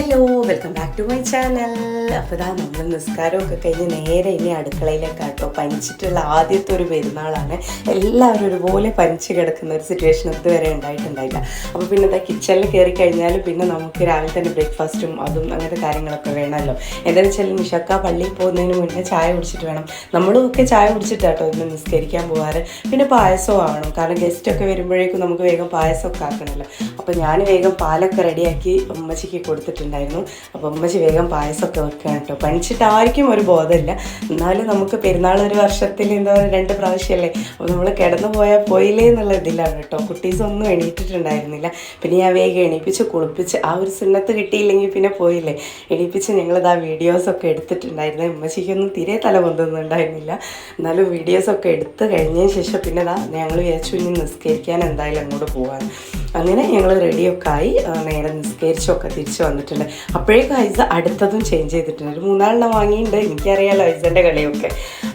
Hello welcome back to my channel അപ്പോൾ ഇതാ നമ്മൾ നിസ്കാരമൊക്കെ കഴിഞ്ഞ് നേരെ ഇനി അടുക്കളയിലേക്ക് കേട്ടോ പനിച്ചിട്ടുള്ള ആദ്യത്തെ ഒരു പെരുന്നാളാണ്. എല്ലാവരും ഒരുപോലെ പനിച്ച് കിടക്കുന്ന ഒരു സിറ്റുവേഷൻ ഇതുവരെ ഉണ്ടായിട്ടുണ്ടായില്ല. അപ്പോൾ പിന്നെ ഇതാ കിച്ചണിൽ കയറി കഴിഞ്ഞാൽ പിന്നെ നമുക്ക് രാവിലെ തന്നെ ബ്രേക്ക്ഫാസ്റ്റും അതും അങ്ങനത്തെ കാര്യങ്ങളൊക്കെ വേണമല്ലോ. എന്താണെന്ന് വെച്ചാൽ നിഷക്ക പള്ളിയിൽ പോകുന്നതിന് മുന്നേ ചായ കുടിച്ചിട്ട് വേണം. നമ്മളും ഒക്കെ ചായ കുടിച്ചിട്ടാട്ടോ ഇന്ന് നിസ്കരിക്കാൻ പോകാറ് പിന്നെ പായസവും ആവണം. കാരണം ഗസ്റ്റൊക്കെ വരുമ്പോഴേക്കും നമുക്ക് വേഗം പായസമൊക്കെ ആക്കണമല്ലോ. അപ്പോൾ ഞാൻ വേഗം പാലൊക്കെ റെഡിയാക്കി ഉമ്മച്ചിക്ക് കൊടുത്തിട്ടുണ്ടായിരുന്നു അപ്പോൾ ഉമ്മച്ചി വേഗം പായസമൊക്കെ വെക്കുകയാണ് കേട്ടോ. പണിച്ചിട്ടായിരിക്കും ഒരു ബോധമില്ല. എന്നാലും നമുക്ക് പെരുന്നാൾ ഒരു വർഷത്തിൽ എന്താ പറയുക രണ്ട് പ്രാവശ്യമല്ലേ? അപ്പോൾ നമ്മൾ കിടന്നു പോയാൽ പോയില്ലേ എന്നുള്ള ഇതിലാണ് കേട്ടോ. കുട്ടീസൊന്നും എണീറ്റിട്ടുണ്ടായിരുന്നില്ല. പിന്നെ ഞാൻ വേഗം എണീപ്പിച്ച് കുളിപ്പിച്ച് ആ ഒരു സുന്നത്ത് കിട്ടിയില്ലെങ്കിൽ പിന്നെ പോയില്ലേ? എണീപ്പിച്ച് ഞങ്ങളിത് ആ വീഡിയോസൊക്കെ എടുത്തിട്ടുണ്ടായിരുന്നു. ഉമ്മച്ചിക്കൊന്നും തീരെ തല പൊന്തുന്നുണ്ടായിരുന്നില്ല എന്നാലും വീഡിയോസൊക്കെ എടുത്ത് കഴിഞ്ഞതിന് ശേഷം പിന്നെ ഞങ്ങൾ വിചാരിച്ചു ഇനി നിസ്കരിക്കാൻ എന്തായാലും അങ്ങോട്ട് പോകാൻ അങ്ങനെ ഞങ്ങൾ റെഡിയൊക്കെ ആയി നേരെ നിസ്കരിച്ചൊക്കെ തിരിച്ച് വന്നിട്ടുണ്ട്. അപ്പോഴേക്കും ഐസ അടുത്തതും ചേഞ്ച് ചെയ്തിട്ടുണ്ട്. ഒരു മൂന്നാലെണ്ണം വാങ്ങിയിട്ടുണ്ട് എനിക്കറിയാലോ ഐസന്റെ കളിയൊക്കെ.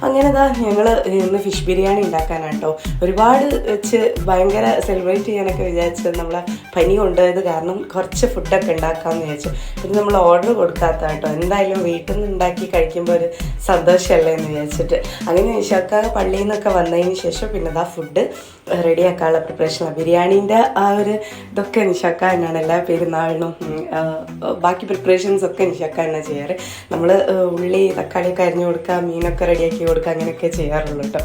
അങ്ങനെ ഇതാ ഞങ്ങൾ ഇന്ന് ഫിഷ് ബിരിയാണി ഉണ്ടാക്കാനാണ് കേട്ടോ ഒരുപാട് വെച്ച് ഭയങ്കര സെലിബ്രേറ്റ് ചെയ്യാനൊക്കെ വിചാരിച്ചത് നമ്മളെ പനി കൊണ്ടുപോയത് കാരണം കുറച്ച് ഫുഡൊക്കെ ഉണ്ടാക്കാമെന്ന് വിചാരിച്ചു. പിന്നെ നമ്മൾ ഓർഡർ കൊടുക്കാത്ത കേട്ടോ എന്തായാലും വീട്ടിൽ നിന്ന് ഉണ്ടാക്കി കഴിക്കുമ്പോൾ ഒരു സന്തോഷമല്ലേ എന്ന് വിചാരിച്ചിട്ട്. അങ്ങനെ നിഷാക്ക പള്ളിയിൽ നിന്നൊക്കെ വന്നതിന് ശേഷം പിന്നെ ഇതാ ഫുഡ് റെഡിയാക്കാനുള്ള പ്രിപ്പറേഷനാണ് ബിരിയാണീന്റെ ആ ഇതൊക്കെ നിഷാക്ക തന്നെയാണ് എല്ലാ പെരുന്നാളിനും ബാക്കി പ്രിപ്പറേഷൻസ് ഒക്കെ നിഷാക്ക തന്നെ ചെയ്യാറ്. നമ്മൾ ഉള്ളി തക്കാളിയൊക്കെ അരിഞ്ഞു കൊടുക്കുക മീനൊക്കെ റെഡിയാക്കി കൊടുക്കുക അങ്ങനെയൊക്കെ ചെയ്യാറുള്ളൂ കേട്ടോ.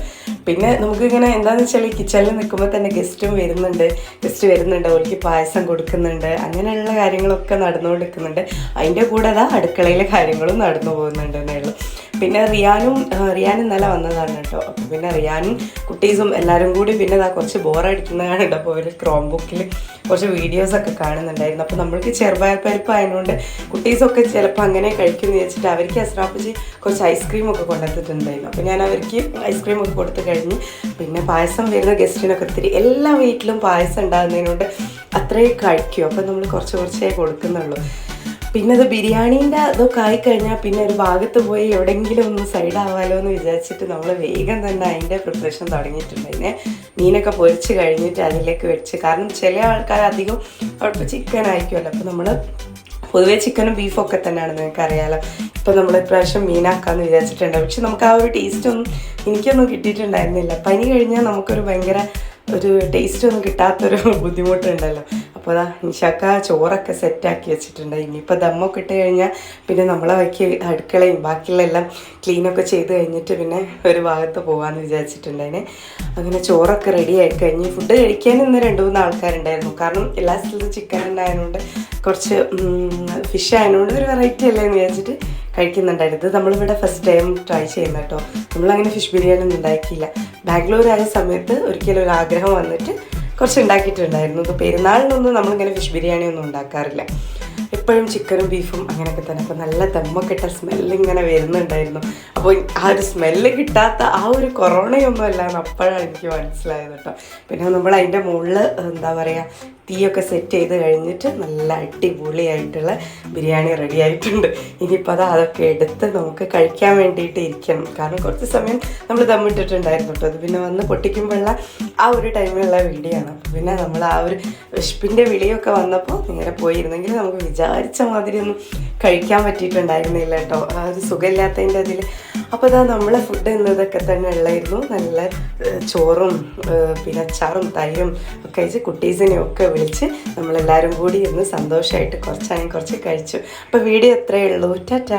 പിന്നെ നമുക്കിങ്ങനെ എന്താണെന്ന് വെച്ചാൽ ഈ കിച്ചണിൽ നിൽക്കുമ്പോൾ തന്നെ ഗസ്റ്റും വരുന്നുണ്ട് ഗസ്റ്റ് വരുന്നുണ്ട് അവർക്ക് പായസം കൊടുക്കുന്നുണ്ട് അങ്ങനെയുള്ള കാര്യങ്ങളൊക്കെ നടന്നുകൊണ്ടിരിക്കുന്നുണ്ട്. അതിന്റെ കൂടെ അതാ അടുക്കളയിലെ കാര്യങ്ങളും നടന്നു പോകുന്നുണ്ട് എന്നേ ഉള്ളൂ പിന്നെ റിയാനും റിയാൻ ഇന്നലെ വന്നതാണ് കേട്ടോ. അപ്പോൾ പിന്നെ റിയാനും കുട്ടീസും എല്ലാവരും കൂടി പിന്നെ ഇതാ കുറച്ച് ബോറടിക്കുന്ന കാണുന്നുണ്ട് അപ്പോൾ ഒരു ക്രോം ബുക്കിൽ കുറച്ച് വീഡിയോസൊക്കെ കാണുന്നുണ്ടായിരുന്നു. അപ്പോൾ നമ്മൾക്ക് ചെറുപയർ പരിപ്പ് കുട്ടീസൊക്കെ ചിലപ്പോൾ അങ്ങനെ കഴിക്കുമെന്ന് വെച്ചിട്ട് അവർക്ക് അസ്രാപ്പച്ചി കുറച്ച് ഐസ്ക്രീമൊക്കെ ഒക്കെ കൊണ്ടുവന്നിട്ടുണ്ടായിരുന്നു. അപ്പോൾ ഞാൻ അവർക്ക് ഐസ്ക്രീമൊക്കെ കൊടുത്ത് കഴിഞ്ഞ് പിന്നെ പായസം വരുന്ന ഗസ്റ്റിനൊക്കെ ഒത്തിരി എല്ലാ വീട്ടിലും പായസം ഉണ്ടാകുന്നതിനോട് അത്രയും കഴിക്കും. അപ്പോൾ നമ്മൾ കുറച്ച് കുറച്ചേ കൊടുക്കുന്നുള്ളൂ. പിന്നെ അത് ബിരിയാണീന്റെ അതൊക്കെ ആയിക്കഴിഞ്ഞാൽ പിന്നെ ഒരു ഭാഗത്ത് പോയി എവിടെയെങ്കിലും ഒന്ന് സൈഡ് ആവാലോ എന്ന് വിചാരിച്ചിട്ട് നമ്മൾ വേഗം തന്നെ അതിന്റെ പ്രിപ്പറേഷൻ തുടങ്ങിയിട്ടുണ്ട്. തുടങ്ങിയിട്ടുണ്ടായിരുന്നെ മീനൊക്കെ പൊരിച്ച് കഴിഞ്ഞിട്ട് അതിലേക്ക് വെച്ച്. കാരണം ചില ആൾക്കാർ അധികം അവിടെ ചിക്കൻ ആയിരിക്കുമല്ലോ. അപ്പോൾ നമ്മൾ പൊതുവേ ചിക്കനും ബീഫും ഒക്കെ തന്നെയാണ് നിങ്ങൾക്ക് അറിയാലോ ഇപ്പം നമ്മൾ ഇപ്രാവശ്യം മീനാക്കാമെന്ന് വിചാരിച്ചിട്ടുണ്ട്. പക്ഷെ നമുക്ക് ആ ഒരു ടേസ്റ്റ് ഒന്നും എനിക്കൊന്നും കിട്ടിയിട്ടുണ്ടായിരുന്നില്ല. പനി കഴിഞ്ഞാൽ നമുക്കൊരു ഭയങ്കര ഒരു ടേസ്റ്റ് ഒന്നും കിട്ടാത്തൊരു ബുദ്ധിമുട്ടുണ്ടല്ലോ. അപ്പോൾ അതാ നിഷാക്ക ചോറൊക്കെ സെറ്റാക്കി വെച്ചിട്ടുണ്ട്. ഇനിയിപ്പോൾ ദമ്മൊക്കെ ഇട്ട് കഴിഞ്ഞാൽ പിന്നെ നമ്മളെ വയ്ക്ക് അടുക്കളയും ബാക്കിയുള്ള എല്ലാം ക്ലീനൊക്കെ ചെയ്ത് കഴിഞ്ഞിട്ട് പിന്നെ ഒരു ഭാഗത്ത് പോകാമെന്ന് വിചാരിച്ചിട്ടുണ്ടായിന്. അങ്ങനെ ചോറൊക്കെ റെഡി ആയി കഴിഞ്ഞ് ഫുഡ് കഴിക്കാൻ ഇന്ന് രണ്ട് മൂന്ന് ആൾക്കാരുണ്ടായിരുന്നു. കാരണം എല്ലാ സ്ഥലത്തും ചിക്കൻ ഉണ്ടായതുകൊണ്ട് കുറച്ച് ഫിഷ് ആയതുകൊണ്ട് ഒരു വെറൈറ്റി അല്ലേ എന്ന് വിചാരിച്ചിട്ട് കഴിക്കുന്നുണ്ടായിരുന്നു. ഇത് നമ്മളിവിടെ ഫസ്റ്റ് ടൈം ട്രൈ ചെയ്യുന്ന കേട്ടോ. നമ്മളങ്ങനെ ഫിഷ് ബിരിയാണി ഒന്നും ഉണ്ടാക്കിയില്ല. ബാംഗ്ലൂർ ആയ സമയത്ത് ഒരിക്കലും ഒരു ആഗ്രഹം വന്നിട്ട് കുറച്ച് ഉണ്ടാക്കിയിട്ടുണ്ടായിരുന്നു പെരുന്നാളിനൊന്നും നമ്മളിങ്ങനെ ഫിഷ് ബിരിയാണി ഒന്നും ഉണ്ടാക്കാറില്ല. എപ്പോഴും ചിക്കനും ബീഫും അങ്ങനെയൊക്കെ തന്നെ. അപ്പോൾ നല്ല ദമ്മൊക്കെ ഇട്ട സ്മെല്ല് ഇങ്ങനെ വരുന്നുണ്ടായിരുന്നു. അപ്പോൾ ആ ഒരു സ്മെല്ല് കിട്ടാത്ത ആ ഒരു കൊറോണയൊന്നും അല്ലാന്ന് അപ്പോഴാണ് എനിക്ക് മനസ്സിലായത് കേട്ടോ. പിന്നെ നമ്മൾ അതിന്റെ മുകളിൽ എന്താ പറയുക തീയൊക്കെ സെറ്റ് ചെയ്ത് കഴിഞ്ഞിട്ട് നല്ല അടിപൊളിയായിട്ടുള്ള ബിരിയാണി റെഡി ആയിട്ടുണ്ട്. ഇനിയിപ്പോൾ അത് അതൊക്കെ എടുത്ത് നമുക്ക് കഴിക്കാൻ വേണ്ടിയിട്ട് ഇരിക്കണം. കാരണം കുറച്ച് സമയം നമ്മൾ ദമ്മിട്ടിട്ടുണ്ടായിരുന്നു കേട്ടോ. അത് പിന്നെ വന്ന് പൊട്ടിക്കുമ്പോഴുള്ള ആ ഒരു ടൈമിലുള്ള വീഡിയോ ആണ് പിന്നെ നമ്മൾ ആ ഒരു വിശപ്പിന്റെ വിളിയൊക്കെ വന്നപ്പോൾ നേരെ പോയിരുന്നെങ്കിൽ നമുക്ക് വിചാരിച്ച മാതിരി ഒന്നും കഴിക്കാൻ പറ്റിയിട്ടുണ്ടായിരുന്നില്ല കേട്ടോ. ആ ഒരു സുഖമില്ലാത്തതിന്റെ അതിൽ അപ്പോൾ ഇതാ നമ്മളെ ഫുഡ് എന്നതൊക്കെ തന്നെ ഉള്ളായിരുന്നു. നല്ല ചോറും പിന്നെ അച്ചാറും തൈരും ഒക്കെ കഴിച്ച് കുട്ടീസിനെ ഒക്കെ വിളിച്ച് നമ്മളെല്ലാവരും കൂടി ഇന്ന് സന്തോഷമായിട്ട് കുറച്ചാണെങ്കിൽ കുറച്ച് കഴിച്ചു. അപ്പോൾ വീഡിയോ എത്രയേ ഉള്ളൂ. ടാറ്റ.